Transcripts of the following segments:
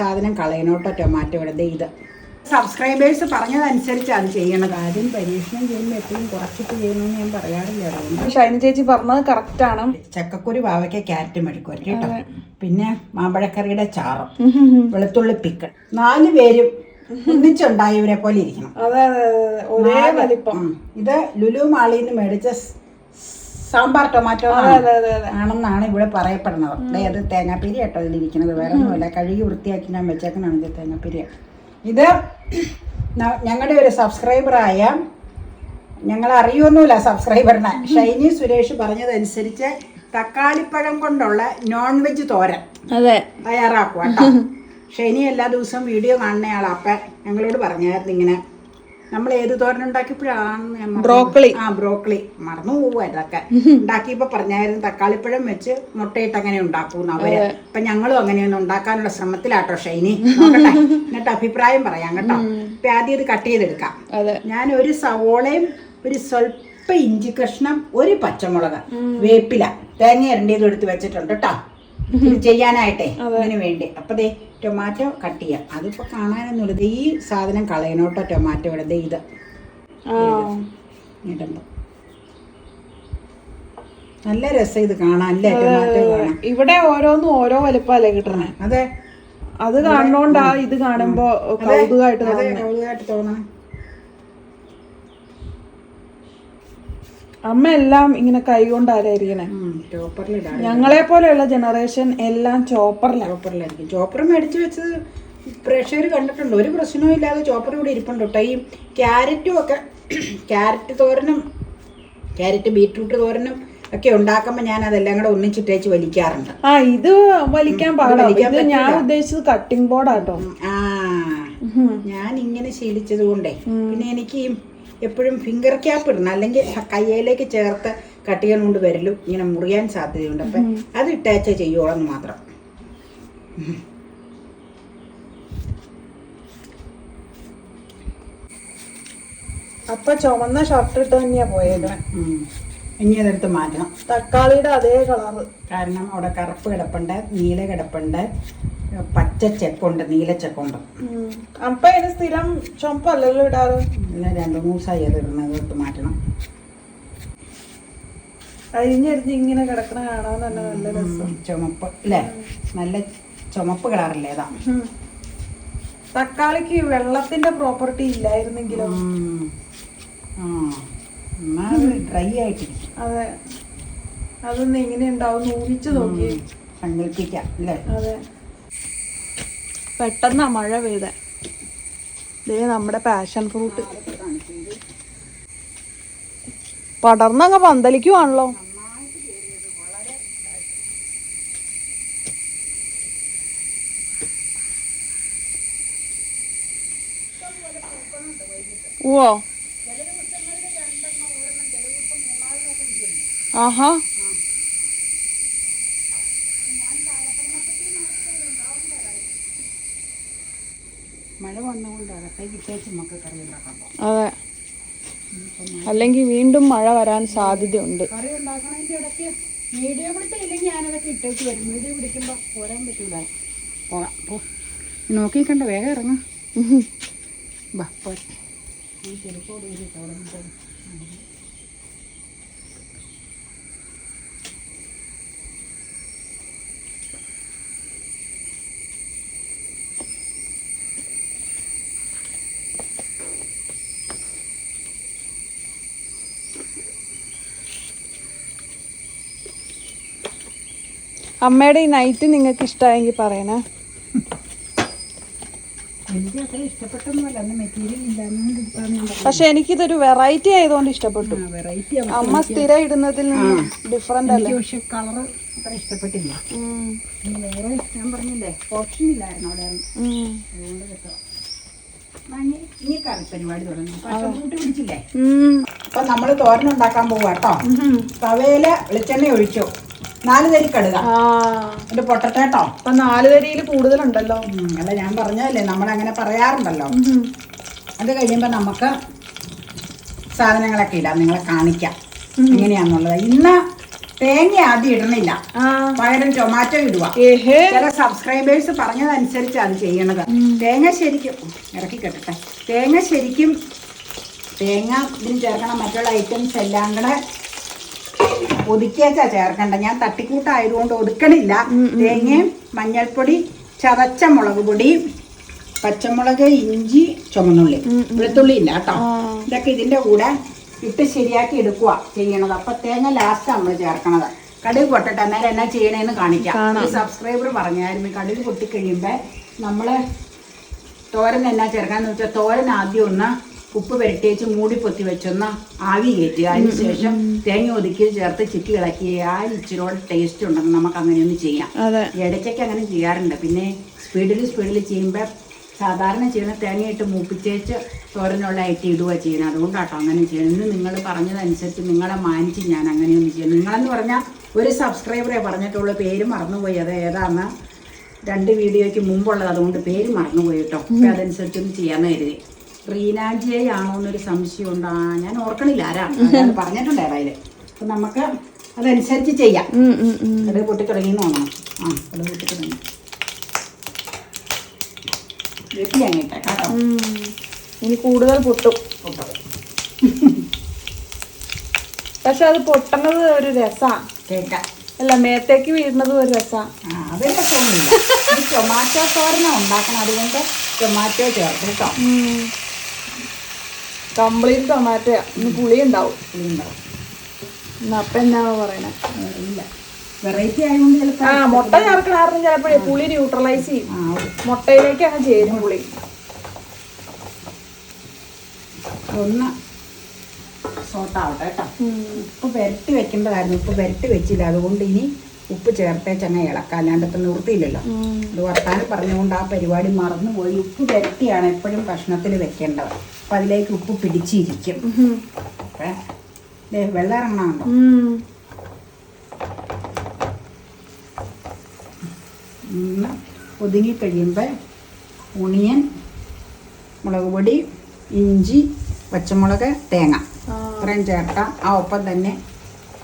സാധനം കളയണോട്ടോ ടൊമാറ്റോ ഇവിടെ. ഇത്. സബ്സ്ക്രൈബേഴ്സ് പറഞ്ഞതനുസരിച്ചാണ് ചെയ്യണത്. ആദ്യം പരീക്ഷണം ചെയ്യുമ്പോൾ എപ്പോഴും കുറച്ചിട്ട് ചെയ്യണമെന്ന് ഞാൻ പറയാറില്ല അതുകൊണ്ട്. ഷൈനി ചേച്ചി പറഞ്ഞത് കറക്റ്റ് ആണ്. ചക്കക്കുരു പാവയ്ക്ക ക്യാരറ്റ് മെഴുക്കുവരട്ടി കേട്ടോ. പിന്നെ മാമ്പഴക്കറിയുടെ ചാറും. വെളുത്തുള്ളി പിക്കൽ നാല് പേരും ഒന്നിച്ചുണ്ടായവരെ പോലെ ഇരിക്കണം. അതെ ഒരേ വലിപ്പം. ഇത് ലുലു മാളിന്ന് നിന്ന് മേടിച്ച സാമ്പാർ ടൊമാറ്റോ ആണെന്നാണ് ഇവിടെ പറയപ്പെടുന്നത്. അത് തേങ്ങാപ്പിരി കേട്ടോ ഇതിലിരിക്കുന്നത്. വേറെ ഒന്നുമില്ല. കഴുകി വൃത്തിയാക്കി ഞാൻ വെച്ചേക്കണാണ് ഇത് തേങ്ങാപ്പിരി. ഇത് ഞങ്ങളുടെ ഒരു സബ്സ്ക്രൈബറായ ഞങ്ങൾ അറിയൊന്നുമില്ല സബ്സ്ക്രൈബറിനെ. ഷൈനി സുരേഷ് പറഞ്ഞതനുസരിച്ച് തക്കാളിപ്പഴം കൊണ്ടുള്ള നോൺ വെജ് തോരൻ അതെ. തയ്യാറാക്കുക ഷൈനി എല്ലാ ദിവസവും വീഡിയോ കാണുന്നയാളാ. അപ്പം ഞങ്ങളോട് പറഞ്ഞായിരുന്നു ഇങ്ങനെ നമ്മൾ ഏത് തോരൻ ഉണ്ടാക്കിയപ്പോഴാണ്. ബ്രോക്കളി. ആ ബ്രോക്കളി. മറന്നു പോവുക ഇതൊക്കെ. ഉണ്ടാക്കിയപ്പോ പറഞ്ഞായിരുന്നു തക്കാളിപ്പഴം വെച്ച് മുട്ടയിട്ട് അങ്ങനെ ഉണ്ടാക്കൂന്ന് അവർ. അപ്പൊ ഞങ്ങളും അങ്ങനെയൊന്നും ഉണ്ടാക്കാനുള്ള ശ്രമത്തിലാട്ടോ ഷൈനി. നോക്കട്ടെ. എന്നിട്ട് അഭിപ്രായം പറയാം കേട്ടോ. ഇപ്പൊ ആദ്യം ഇത് കട്ട് ചെയ്തെടുക്കാം. ഞാൻ ഒരു സവോളയും ഒരു സ്വല്പ ഇഞ്ചി കഷ്ണം ഒരു പച്ചമുളക് വേപ്പില തേങ്ങ ഇരണ്ടിയത് എടുത്ത് വെച്ചിട്ടുണ്ട് കേട്ടോ. ചെയ്യാനായിട്ടേ അതിന് വേണ്ടി. അപ്പൊ ദേ ടൊമാറ്റോ കട്ട് ചെയ്യാം. അതിപ്പോ കാണാനൊന്നുമില്ല. ഈ സാധനം കളയണോട്ടോ ടൊമാറ്റോ ഇവിടെ. ഇത്. ഇടുമ്പോ നല്ല രസം ഇത് കാണാൻ അല്ലേ? ടൊമാറ്റോ കാണാൻ. ഇവിടെ ഓരോന്നും ഓരോ വലിപ്പല്ലേ കിട്ടണേ? അതെ. അത് കാണണോണ്ടാ ഇത് കാണുമ്പോ കൗതുകമായിട്ട് കൗതുകമായിട്ട് തോന്നണം. അമ്മ എല്ലാം ഇങ്ങനെ കൈ ആരായിരിക്കണേ? ചോപ്പറിലിടാം ഞങ്ങളെ പോലെയുള്ള ജനറേഷൻ എല്ലാം ചോപ്പറിലാണ് ചോപ്പറിലായിരിക്കും. ചോപ്പർ മേടിച്ച് വെച്ചത് പ്രഷർ കണ്ടിട്ടുണ്ട്. ഒരു പ്രശ്നവും ഇല്ലാതെ ചോപ്പർ ഇവിടെ ഇരിപ്പുണ്ട് കേട്ടോ. ഈ ക്യാരറ്റും ഒക്കെ ക്യാരറ്റ് തോരനും ക്യാരറ്റ് ബീറ്റ്റൂട്ട് തോരനും ഒക്കെ ഉണ്ടാക്കുമ്പോൾ ഞാൻ അതെല്ലാം കൂടെ ഒന്നിച്ചിട്ടേച്ച് വലിക്കാറുണ്ട്. ആ ഇത് വലിക്കാൻ പാടില്ല ഞാൻ ഉദ്ദേശിച്ചത് കട്ടിംഗ് ബോർഡാട്ടോ ആ ഞാൻ ഇങ്ങനെ ശീലിച്ചത് കൊണ്ടേ. പിന്നെ എനിക്ക് എപ്പോഴും ഫിംഗർ ക്യാപ്പ് ഇടണം. അല്ലെങ്കിൽ കയ്യിലേക്ക് ചേർത്ത് കട്ടികൾ കൊണ്ട് വരലും ഇങ്ങനെ മുറിയാൻ സാധ്യതയുണ്ട്. അപ്പം അത് ഇട്ടാച്ച ചെയ്യുവോളെന്ന് മാത്രം. അപ്പൊ ചുമന്ന ഷർട്ട് ഇട്ട് തന്നെയാ പോയത്? ഇനി അതെടുത്ത് മാറ്റണം. തക്കാളിയുടെ അതേ കളർ കാരണം അവിടെ കറുപ്പ് കിടപ്പുണ്ട് നീല കിടപ്പുണ്ട്. പച്ച ചെക്കുണ്ട് നീല ചെക്കുണ്ട് അപ്പൊ അതിന് സ്ഥിരം ചുമപ്പല്ലല്ലോ ഇടാറ്? പിന്നെ രണ്ടു മൂന്ന് ദിവസമായി അത് ഇടുന്നത് ഇട്ട് മാറ്റണം. അരിഞ്ഞരിഞ്ഞ് ഇങ്ങനെ കിടക്കണ കാണാൻ തന്നെ നല്ല രസം. ചുമപ്പ് അല്ലേ നല്ല ചുമപ്പ് കിടാറില്ലേ ഇതാ തക്കാളിക്ക് വെള്ളത്തിന്റെ പ്രോപ്പർട്ടി ഇല്ലായിരുന്നെങ്കിലും? ഡ്രൈ ആയിട്ടിരിക്കും. അതെ. അതൊന്ന് എങ്ങനെ ഉണ്ടാവും ഊഹിച്ചു നോക്കി സങ്കല്പിക്കാം അല്ലേ? അതെ. പെട്ടെന്നാ മഴ പെയ്ത. ദേ നമ്മുടെ പാഷൻ ഫ്രൂട്ട് പടർന്നങ്ങ് പന്തലിക്കുവാണല്ലോ. ഓ ആഹാ മഴ വന്നുകൊണ്ട് അകത്തേക്ക് ഇട്ടേച്ച് നമുക്ക് കറി ഉണ്ടാക്കാൻ പോകും അതെ. അല്ലെങ്കിൽ വീണ്ടും മഴ വരാൻ സാധ്യതയുണ്ട്. കറി ഉണ്ടാക്കണതിന്റെ ഇടയ്ക്ക് വീഡിയോ പിടുത്തം ഇല്ലെങ്കിൽ ഞാനതൊക്കെ ഇട്ടേച്ച് വരും. വീഡിയോ പിടിക്കുമ്പോൾ പോരാൻ പറ്റൂല. പോകാം പോ. നോക്കിക്കണ്ട വേഗം ഇറങ്ങാം. ബാ പോരെ. ഈ ചെരുപ്പോട് അമ്മയുടെ ഈ നൈറ്റ് നിങ്ങൾക്ക് ഇഷ്ടമായെങ്കിൽ പറയണേ. പക്ഷെ എനിക്കിതൊരു വെറൈറ്റി ആയതുകൊണ്ട് ഇഷ്ടപ്പെട്ടു. അമ്മ സ്ഥിരം ഇടുന്നതിൽ നിന്ന് ഡിഫറെന്റ് അല്ല? കളർ അത്ര ഇഷ്ടപ്പെട്ടില്ല. വേറെ ഞാൻ പറഞ്ഞില്ലേ ഓപ്ഷൻ ഇല്ലായിരുന്നു അവിടെ. അതുകൊണ്ട് കേട്ടോ. ഇനി കറി പരിപാടി തുടങ്ങി. പക്ഷെ കൂട്ടി പിടിച്ചില്ലേ ഉം. അപ്പൊ നമ്മൾ തോരൻ ഉണ്ടാക്കാൻ പോവാ കേട്ടോ. തവയിൽ വെളിച്ചെണ്ണ ഒഴിച്ചു. നാല് തരി കടുക എന്റെ പൊട്ടത്തേട്ടോ അപ്പൊ നാല് വരിയിൽ കൂടുതലുണ്ടല്ലോ അല്ല ഞാൻ പറഞ്ഞതല്ലേ നമ്മളങ്ങനെ പറയാറുണ്ടല്ലോ. ഉം. അത് കഴിയുമ്പോൾ നമുക്ക് സാധനങ്ങളൊക്കെ ഇടാം നിങ്ങളെ കാണിക്കാം. എങ്ങനെയാന്നുള്ളത്. ഇന്ന് തേങ്ങ ആദ്യം ഇടണില്ല. പകരം ടൊമാറ്റോ ഇടുക. ചില സബ്സ്ക്രൈബേഴ്സ് പറഞ്ഞതനുസരിച്ചാണ് ചെയ്യണത്. തേങ്ങ ശരിക്കും ഇറക്കി കെട്ടട്ടെ തേങ്ങ ശരിക്കും തേങ്ങ ഇതിന് ചേർക്കണം മറ്റുള്ള ഐറ്റംസ് എല്ലാം കൂടെ ഒതുക്കിയാച്ചാ ചേർക്കണ്ട. ഞാൻ തട്ടിക്കൂട്ടായതുകൊണ്ട് ഒതുക്കണില്ല. തേങ്ങയും മഞ്ഞൾപ്പൊടി ചതച്ച മുളക് പൊടി പച്ചമുളക് ഇഞ്ചി ചുമന്നുള്ളി. വെളുത്തുള്ളി ഇല്ല കേട്ടോ. ഇതൊക്കെ ഇതിന്റെ കൂടെ ഇട്ട് ശരിയാക്കി എടുക്കുക ചെയ്യണത്. അപ്പൊ തേങ്ങ ലാസ്റ്റ് നമ്മൾ ചേർക്കണത്. കടുക് പൊട്ടട്ടെ. അന്നേരം എന്നാ ചെയ്യണേന്ന് കാണിക്കാം. ഈ സബ്സ്ക്രൈബർ പറഞ്ഞായിരുന്നു. കടുക് പൊട്ടിക്കഴിയുമ്പോ നമ്മൾ തോരൻ എന്നാ ചേർക്കാന്ന് വെച്ചാൽ തോരൻ ആദ്യം ഒന്ന് ഉപ്പ് പുരട്ടിയേച്ച് മൂടി പൊത്തി വെച്ചൊന്ന് ആവി കയറ്റി. അതിന് ശേഷം തേങ്ങ ഒതുക്കി ചേർത്ത് ചിക്കി ഇളക്കി. ആ ഇച്ചിരോടെ ടേസ്റ്റ് ഉണ്ടെന്ന് നമുക്ക് അങ്ങനെ ഒന്ന് ചെയ്യാം ഇടയ്ക്കൊക്കെ അങ്ങനെ ചെയ്യാറുണ്ട്. പിന്നെ സ്പീഡിൽ സ്പീഡിൽ ചെയ്യുമ്പോൾ സാധാരണ ചെയ്യുന്ന തേങ്ങയിട്ട് മൂപ്പിച്ചേച്ച് തോരനുള്ള ഐറ്റി ഇടുക ചെയ്യുന്നത്. അതുകൊണ്ടാട്ടോ അങ്ങനെ ചെയ്യുന്നത്. ഇന്ന് നിങ്ങൾ പറഞ്ഞതനുസരിച്ച് നിങ്ങളെ മാനിച്ച് ഞാൻ അങ്ങനെയൊന്നും ചെയ്യും നിങ്ങളെന്ന് പറഞ്ഞാൽ ഒരു സബ്സ്ക്രൈബറെ പറഞ്ഞിട്ടുള്ള. പേര് മറന്നുപോയി. അത് ഏതാന്ന്? രണ്ട് വീഡിയോയ്ക്ക് മുമ്പുള്ളത്. അതുകൊണ്ട് പേര് മറന്നുപോയി കേട്ടോ. അതനുസരിച്ചൊന്ന് ചെയ്യാമെന്ന് കരുതി. റീനാജിയെ ആണോ എന്നൊരു സംശയം ഉണ്ടാ? ഞാൻ ഓർക്കണില്ല. ആരാ? അത് പറഞ്ഞിട്ടുണ്ട് ഏതായാലും അപ്പൊ നമുക്ക് അതനുസരിച്ച് ചെയ്യാം. പൊട്ടിക്കിടങ്ങി. കടുക് പൊട്ടി തുടങ്ങി തോന്നണം ആ കടുക് പൊട്ടി തുടങ്ങി വെട്ടി അങ്ങോട്ടെ കേട്ടോ. ഇനി കൂടുതൽ പൊട്ടും. പക്ഷെ അത് പൊട്ടുന്നത് ഒരു രസാ. കേക്കാം. അല്ല മേത്തേക്ക് വീഴുന്നത് ഒരു രസാ. ആ അതിന്റെ തോന്നില്ല ഈ ടൊമാറ്റോ തോരന ഉണ്ടാക്കണം അതുകൊണ്ട് ടൊമാറ്റോ ചേർത്ത് കേട്ടോ. കംപ്ലീറ്റ് ടൊമാറ്റോ ഇന്ന് പുളി ഉണ്ടാവും ഉണ്ടാവും ഇന്ന് അപ്പം എന്നാണ് പറയണേ? ഇല്ല വെറൈറ്റി ആയതുകൊണ്ട് ചിലപ്പോൾ ആ മുട്ട ചേർക്കണ കാരണം ചിലപ്പോഴേ പുളി ന്യൂട്രലൈസ് ചെയ്യും. മുട്ടയിലേക്കാണ് ചേരും പുളി. ഒന്ന് സോട്ടാവട്ടെ കേട്ടോ. ഉപ്പ് പുരട്ടി വെക്കേണ്ടതായിരുന്നു. ഉപ്പ് പുരട്ടി വെച്ചില്ല. അതുകൊണ്ട് ഇനി ഉപ്പ് ചേർത്തേച്ചങ്ങ് ഇളക്കാം അല്ലാണ്ട് ഇപ്പം നിർത്തിയില്ലല്ലോ അത് വർത്താനം പറഞ്ഞുകൊണ്ട് ആ പരിപാടി മറന്നുപോയി. ഉപ്പ് പുരട്ടിയാണ് എപ്പോഴും ഭക്ഷണത്തിൽ വെക്കേണ്ടത്. അപ്പം അതിലേക്ക് ഉപ്പ് പിടിച്ചിരിക്കും. വെള്ളം ഇറങ്ങണമുണ്ടോ? ഒതുങ്ങി കഴിയുമ്പോൾ ഉണിയൻ മുളക് പൊടി ഇഞ്ചി പച്ചമുളക് തേങ്ങ. ഇത്രയും ചേർക്കാം ആ ഒപ്പം തന്നെ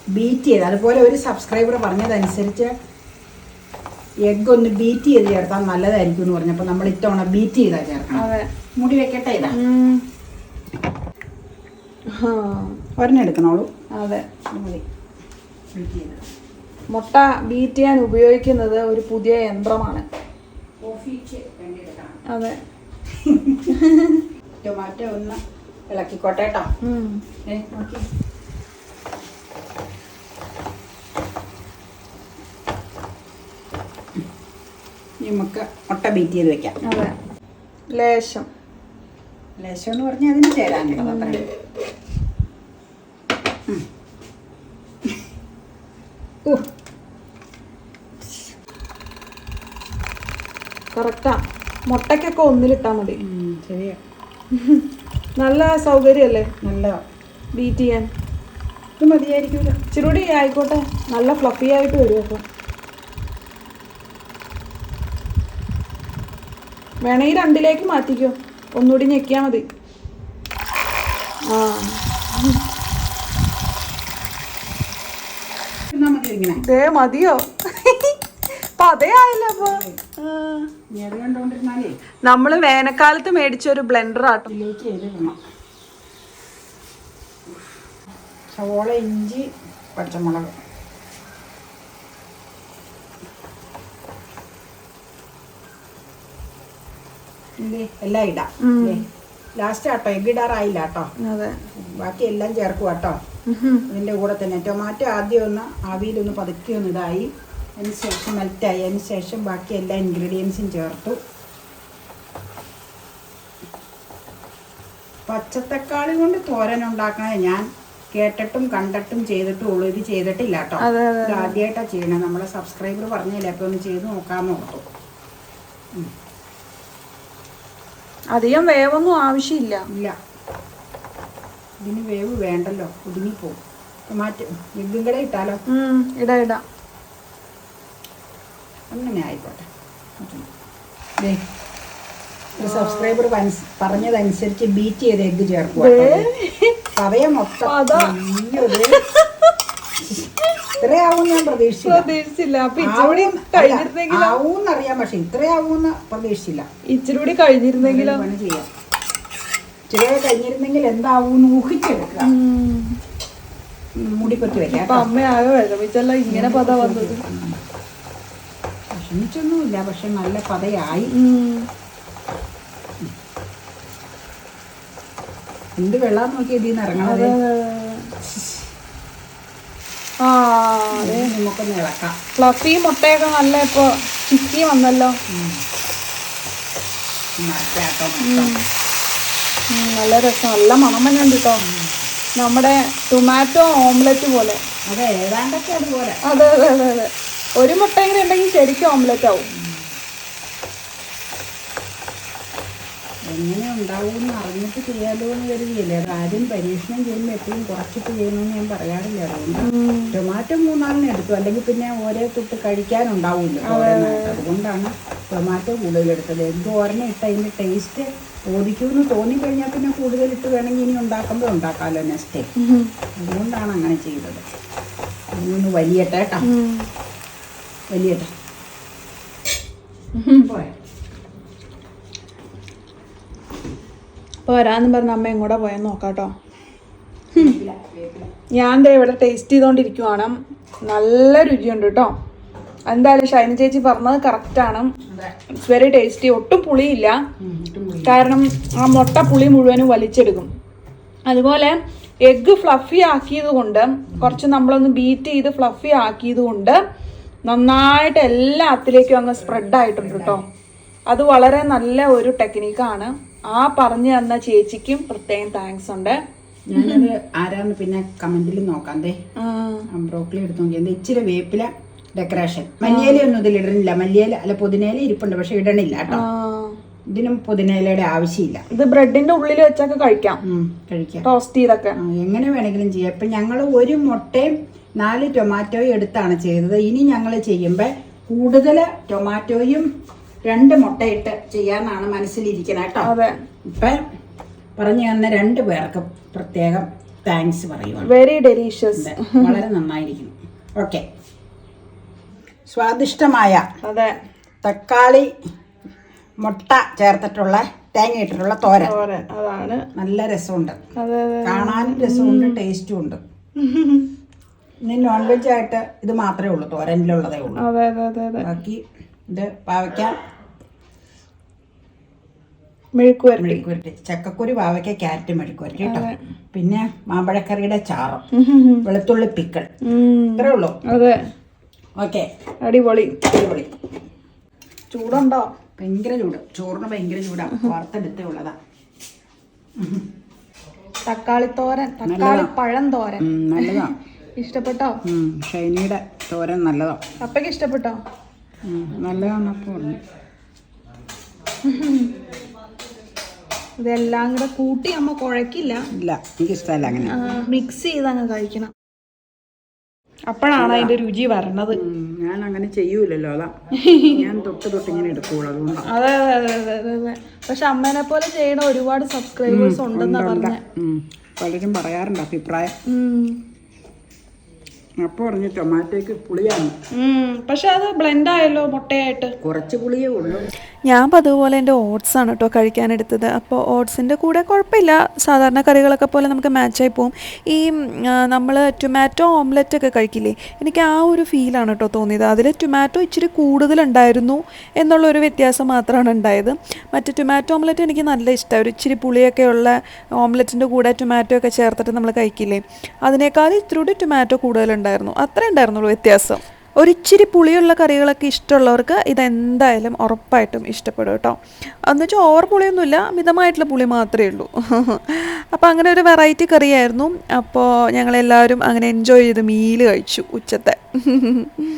ബീറ്റ് ചെയ്ത്. അതുപോലെ ഒരു സബ്സ്ക്രൈബർ പറഞ്ഞതനുസരിച്ച് എഗ് ഒന്ന് ബീറ്റ് ചെയ്ത് ചേർത്താൽ നല്ലതായിരിക്കും എന്ന് പറഞ്ഞപ്പോൾ നമ്മൾ ഇത്തവണ ബീറ്റ് ചെയ്താൽ ചേർക്കണം. മുടി വെക്കട്ടെ ഇതാ. ഒരെണ്ണെടുക്കണോളൂ അതെ. ഇത് മതി. ബീറ്റ് ചെയ്ത്. മുട്ട ബീറ്റ് ചെയ്യാൻ ഉപയോഗിക്കുന്നത് ഒരു പുതിയ യന്ത്രമാണ്. അതെ. ടൊമാറ്റോ ഒന്ന് ഇളക്കിക്കോട്ടെ കേട്ടോ ഉം. ഏ നോക്കി ഇനി നമുക്ക് മുട്ട ബീറ്റ് ചെയ്ത് വെക്കാം. അതെ. ലേശം. ലേശം എന്ന് പറഞ്ഞാൽ അതിന് ചേരാൻ അത്രയും കറക്റ്റാ. മുട്ടയ്ക്കൊക്കെ ഒന്നിലിട്ടാ മതി. ശരിയാ. നല്ല സൗകര്യമല്ലേ? നല്ല. ബീറ്റ് ചെയ്യാൻ. ഇത് മതിയായിരിക്കുമല്ലോ കൂടി ആയിക്കോട്ടെ. നല്ല ഫ്ലഫി ആയിട്ട് വരും അപ്പം വേണമെങ്കിൽ രണ്ടിലേക്ക് മാറ്റിക്കോ. ഒന്നുകൂടി ഞെക്കിയാൽ മതി. ആ. ദേ മതിയോ? അപ്പൊ അതേ ആയല്ലോ അപ്പൊ. ഇനി അത് കണ്ടുകൊണ്ടിരുന്നാലേ നമ്മൾ വേനൽക്കാലത്ത് മേടിച്ച ഒരു ബ്ലെൻഡർ ആട്ടോ സവോള ഇഞ്ചി പച്ചമുളക്. എല്ലാം ഇടാം. ലാസ്റ്റ് ആട്ടോ എഗ് ഇടാറായില്ല കേട്ടോ ബാക്കി എല്ലാം ചേർക്കും കേട്ടോ ഇതിന്റെ കൂടെ തന്നെ ടൊമാറ്റോ ആദ്യം ഒന്ന് ആവിയിലൊന്ന് പതുക്കി ഒന്ന് ഇതായി. അതിനുശേഷം മെൽറ്റായി. അതിന് ശേഷം ബാക്കി എല്ലാ ഇൻഗ്രീഡിയൻസും ചേർത്തു. പച്ചത്തക്കാളി കൊണ്ട് തോരൻ ഉണ്ടാക്കാൻ ഞാൻ. കേട്ടിട്ടും കണ്ടിട്ടും ചെയ്തിട്ടും ഉള്ളൂ. ഇത് ചെയ്തിട്ടില്ല കേട്ടോ ഇത് ആദ്യമായിട്ടാണ് ചെയ്യണത് നമ്മളെ സബ്സ്ക്രൈബർ പറഞ്ഞില്ല അപ്പോൾ ഒന്ന് ചെയ്ത് നോക്കാമെന്ന് ഓർത്തു. അധികം വേവൊന്നും ആവശ്യമില്ല. ഇല്ല. ഇതിന് വേവ് വേണ്ടല്ലോ. ഒതുങ്ങിപ്പോവും. ടൊമാറ്റോ ഇതും കൂടെ ഇട്ടാലോ? ഇടാ ഇടാ. അങ്ങനെ ആയിക്കോട്ടെ. സബ്സ്ക്രൈബർ പറഞ്ഞതനുസരിച്ച് ബീറ്റ് ചെയ്ത് എഗ്ഗ് ചേർക്കുക കവയ മൊത്തം. അയ്യോ. ഇത്രയാവും ഞാൻ പ്രതീക്ഷിച്ചില്ല. പ്രതീക്ഷിച്ചില്ല. അപ്പൊ ഇച്ചിരി ആവും- കഴിഞ്ഞിരുന്നെങ്കിൽ അല്ല, ആവൂന്നറിയാം പക്ഷെ ഇത്രയാവൂന്ന് പ്രതീക്ഷിച്ചില്ല. ഇച്ചിരി കൂടി കഴിഞ്ഞിരുന്നെങ്കിലോ? പണി ചെയ്യാം. ഇച്ചിരി കഴിഞ്ഞിരുന്നെങ്കിൽ എന്താവൂന്ന് ഊഹിച്ചെടുക്കുക. മൂടിക്കൊത്തി വെക്കാം അപ്പൊ അമ്മയാകെ വിഷമിച്ചല്ല ഇങ്ങനെ പത വന്നത്. വിഷമിച്ചൊന്നുമില്ല പക്ഷെ നല്ല പതയായി. എന്ത് വെള്ളം നോക്കിയത് ഇറങ്ങണത്? നമുക്കൊന്ന് ഇളക്കാം. ഫ്ലഫി മുട്ടയൊക്കെ നല്ല ഇപ്പോ ചിക്കി വന്നല്ലോ. നല്ല രസം. നല്ല മണം തന്നെയുണ്ട് കേട്ടോ നമ്മുടെ ടൊമാറ്റോ ഓംലെറ്റ് പോലെ. അതെ അതെ അതെ അതെ ഒരു മുട്ട ഇങ്ങനെ ഉണ്ടെങ്കിൽ ശരിക്കും ഓംലെറ്റ് ആവും. എങ്ങനെ ഉണ്ടാവുമെന്ന് അറിഞ്ഞിട്ട് ചെയ്യാലോ എന്ന് കരുതിയില്ലേ. അത് ആദ്യം പരീക്ഷണം ചെയ്യുമ്പോൾ എപ്പോഴും കുറച്ചിട്ട് ചെയ്യണമെന്ന് ഞാൻ പറയാറില്ല. അതുകൊണ്ട് ടൊമാറ്റോ മൂന്നാലിന് എടുത്തു. അല്ലെങ്കിൽ പിന്നെ ഓരോ തൊട്ട് കഴിക്കാനുണ്ടാവില്ല അതുകൊണ്ടാണ് ടൊമാറ്റോ കൂടുതൽ എടുത്തത്. എന്ത് ഓരനെ ഇട്ട്? അതിന്റെ ടേസ്റ്റ് ഓദിക്കുമെന്ന് തോന്നിക്കഴിഞ്ഞാൽ പിന്നെ കൂടുതൽ ഇട്ട് വേണമെങ്കിൽ ഇനി ഉണ്ടാക്കുമ്പോൾ ഉണ്ടാക്കാമല്ലോ നെക്സ്റ്റ്. അതുകൊണ്ടാണ് അങ്ങനെ ചെയ്തത്. ഒന്ന് ടേട്ടാ വലിയ ടേ വലിയട്ടെ. പോയോ അപ്പൊ വരാന്ന് പറഞ്ഞ അമ്മയും കൂടെ പോയെന്ന് നോക്കാട്ടോ. ഞാൻ ദേ ഇവിടെ ടേസ്റ്റ് ചെയ്തോണ്ടിരിക്കുവാണ്. നല്ല രുചിയുണ്ട് കേട്ടോ എന്തായാലും ഷൈന ചേച്ചി പറഞ്ഞത് കറക്റ്റാണ് ആണ്. ഇറ്റ്സ് വെരി ടേസ്റ്റി ഒട്ടും പുളിയില്ല. കാരണം ആ മുട്ട പുളി മുഴുവനും വലിച്ചെടുക്കും. അതുപോലെ എഗ്ഗ് ഫ്ലഫി ആക്കിയത് കൊണ്ട് കുറച്ച് നമ്മളൊന്ന് ബീറ്റ് ചെയ്ത് ഫ്ലഫി ആക്കിയത് കൊണ്ട് നന്നായിട്ട് എല്ലാത്തിലേക്കും അങ്ങ് സ്പ്രെഡ് ആയിട്ടുണ്ട് കേട്ടോ അത് വളരെ നല്ല ഒരു ടെക്നിക്കാണ് ആ പറഞ്ഞു തന്ന ചേച്ചിക്കും പ്രത്യേകം താങ്ക്സ് ഉണ്ട്. ഞാനത് ആരാന്ന് പിന്നെ കമന്റിൽ നോക്കാം ദേ. ബ്രോക്കലി എടുത്ത് നോക്കി. എന്താ ഇച്ചിരി വേപ്പില ഡെക്കറേഷൻ മല്ലിയില ഒന്നും ഇതിൽ ഇടണില്ല. മല്ലിയില അല്ല പുതിനയില ഇരിപ്പുണ്ട് പക്ഷെ ഇടണില്ല കേട്ടോ. ഇതിനും പുതിനയിലയുടെ ആവശ്യമില്ല. ഇത് ബ്രെഡിന്റെ ഉള്ളിൽ വെച്ചൊക്കെ കഴിക്കാം. കഴിക്കാം. ടോസ്റ്റ് ചെയ്തൊക്കെ. എങ്ങനെ വേണമെങ്കിലും ചെയ്യാം. ഇപ്പൊ ഞങ്ങൾ ഒരു മുട്ടയും നാല് ടൊമാറ്റോയും എടുത്താണ് ചെയ്തത്. ഇനി ഞങ്ങൾ ചെയ്യുമ്പോൾ കൂടുതൽ ടൊമാറ്റോയും രണ്ട് മുട്ടയിട്ട് ചെയ്യാന്നാണ് മനസ്സിലിരിക്കുന്നത് കേട്ടോ അതെ. ഇപ്പം പറഞ്ഞു തന്ന രണ്ട് പേർക്ക് പ്രത്യേകം താങ്ക്സ് പറയുവാണ്. വെരി ഡെലീഷ്യസ് വളരെ നന്നായിരിക്കുന്നു. ഓക്കെ സ്വാദിഷ്ടമായ അതെ. തക്കാളി മുട്ട ചേർത്തിട്ടുള്ള തേങ്ങ ഇട്ടിട്ടുള്ള തോരൻ. അതാണ്. നല്ല രസമുണ്ട്. കാണാനും രസമുണ്ട് ടേസ്റ്റും ഉണ്ട്. ഇനി നോൺ വെജ് ആയിട്ട് ഇത് മാത്രമേ ഉള്ളൂ തോരനിലുള്ളതേ ഉള്ളൂ. ബാക്കി ഇത് പാവയ്ക്ക മെഴുക്കുവരട്ടി. മെഴുക്കുവരട്ടി. ചക്കക്കുരു പാവയ്ക്ക ക്യാരറ്റ് മെഴുക്കുവരട്ടി കേട്ടോ. പിന്നെ മാമ്പഴക്കറിയുടെ ചാറ്. വെളുത്തുള്ളി പിക്കൾ. ഇത്രേ ഉള്ളൂ. അതെ. ഓക്കെ. അടിപൊളി. അടിപൊളി. ചൂടുണ്ടോ? ഭയങ്കര ചൂട്. ചോറിന് ഭയങ്കര ചൂടാ. വറുത്തെടുത്തേ ഉള്ളതാ. തക്കാളി തോരൻ. തക്കാളി പഴം തോരൻ. നല്ലതാ. ഇഷ്ടപ്പെട്ടോ? ഷൈനിയുടെ തോരൻ നല്ലതാ. അപ്പയ്ക്ക് ഇഷ്ടപ്പെട്ടോ? നല്ലതാണ് നല്ലതാന്നപ്പോ ഇതെല്ലാം കൂടെ കൂട്ടി അമ്മ കുഴക്കില്ല. ഇല്ല എനിക്ക് ഇഷ്ടമല്ല അങ്ങനെ. മിക്സ് ചെയ്ത് അങ്ങ് കഴിക്കണം. അപ്പോഴാണ് അതിന്റെ രുചി വരണത്. ഞാൻ അങ്ങനെ ചെയ്യൂലല്ലോ അതാ. ഞാൻ തൊട്ട് തൊട്ട് ഇങ്ങനെ എടുക്കുള്ളൂ അതുകൊണ്ടാണ് അതെ അതെ അതെ അതെ അതെ അതെ. പക്ഷെ അമ്മേനെ പോലെ ചെയ്യണ ഒരുപാട് സബ്സ്ക്രൈബേഴ്സ് ഉണ്ടെന്നാ പറഞ്ഞ. പലരും പറയാറുണ്ട് അഭിപ്രായം. അപ്പോൾ പറഞ്ഞു ടൊമാറ്റോക്ക് പുളിയാണ്. പക്ഷെ അത് ബ്ലെൻഡ് ആയല്ലോ മുട്ടയായിട്ട്. കുറച്ച് പുളിയേ ഉള്ളൂ. ഞാൻ പതുപോലെ പോലെ എന്റെ ഓട്സാണ് കേട്ടോ കഴിക്കാനെടുത്തത്. അപ്പോൾ ഓട്സിന്റെ കൂടെ കുഴപ്പമില്ല. സാധാരണ കറികളൊക്കെ പോലെ നമുക്ക് മാച്ചായി പോകും ഈ നമ്മൾ ടൊമാറ്റോ ഓംലെറ്റ് ഒക്കെ കഴിക്കില്ലേ? എനിക്ക് ആ ഒരു ഫീലാണ് കേട്ടോ തോന്നിയത്. അതിൽ ടൊമാറ്റോ ഇച്ചിരി കൂടുതലുണ്ടായിരുന്നു എന്നുള്ളൊരു വ്യത്യാസം മാത്രമാണ് ഉണ്ടായത്. മറ്റ് ടൊമാറ്റോ ഓംലെറ്റ് എനിക്ക് നല്ല ഇഷ്ടമാണ് ഒരു ഇച്ചിരി പുളിയൊക്കെ ഉള്ള ഓംലെറ്റിന്റെ കൂടെ ടൊമാറ്റോ ഒക്കെ ചേർത്തിട്ട് നമ്മൾ കഴിക്കില്ലേ? അതിനേക്കാൾ ഇത്തിരി കൂടി ടൊമാറ്റോ കൂടുതലുണ്ടായിരുന്നു. അത്രേ ഉണ്ടായിരുന്നുള്ളൂ വ്യത്യാസം. ഒരിച്ചിരി പുളിയുള്ള കറികളൊക്കെ ഇഷ്ടമുള്ളവർക്ക് ഇതെന്തായാലും ഉറപ്പായിട്ടും ഇഷ്ടപ്പെടും കേട്ടോ. എന്നുവെച്ചാൽ ഓവർ പുളിയൊന്നുമില്ല മിതമായിട്ടുള്ള പുളി മാത്രമേ ഉള്ളൂ. അപ്പോൾ അങ്ങനെ ഒരു വെറൈറ്റി കറിയായിരുന്നു. അപ്പോൾ ഞങ്ങളെല്ലാവരും അങ്ങനെ എൻജോയ് ചെയ്ത് മീൽ കഴിച്ചു ഉച്ചത്തെ.